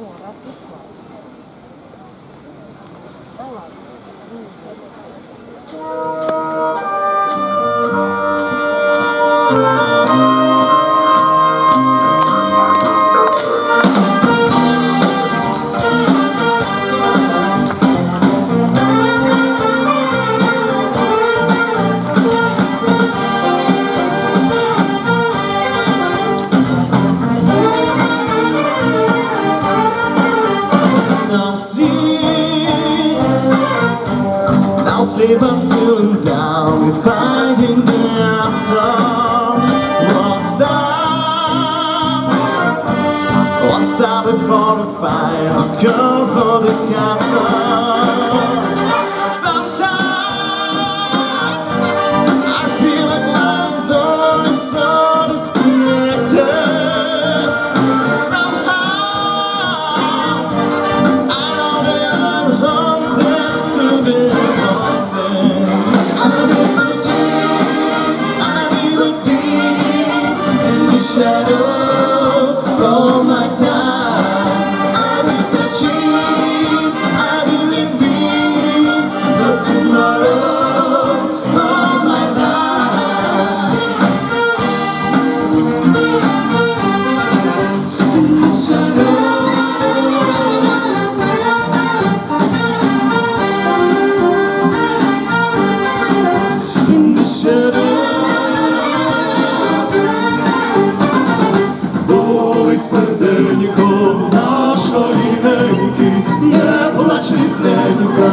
Thank you. No sleep, no sleep until I'm down. We're finding the answer. What's that? What's that before the fire? Cure for the cancer.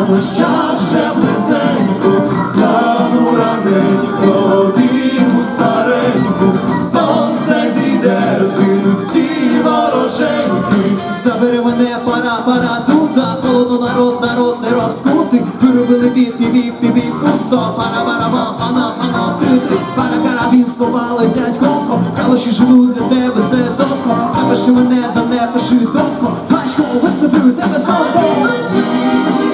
Наш вже близенько, стану раненько, обійму стареньку, сонце зійде, згинуть всі вороженьки. Забери мене, пора, пора туди, колону народ, народ не розкутий. Виробили від півів, півів, пусто, пара, пара, ма, пана, пана, ти, пара, карабін, слова летять калоші живуть для тебе, це дотко, напиши мене, да не пиши дотко, бачко, вицеплю тебе знову.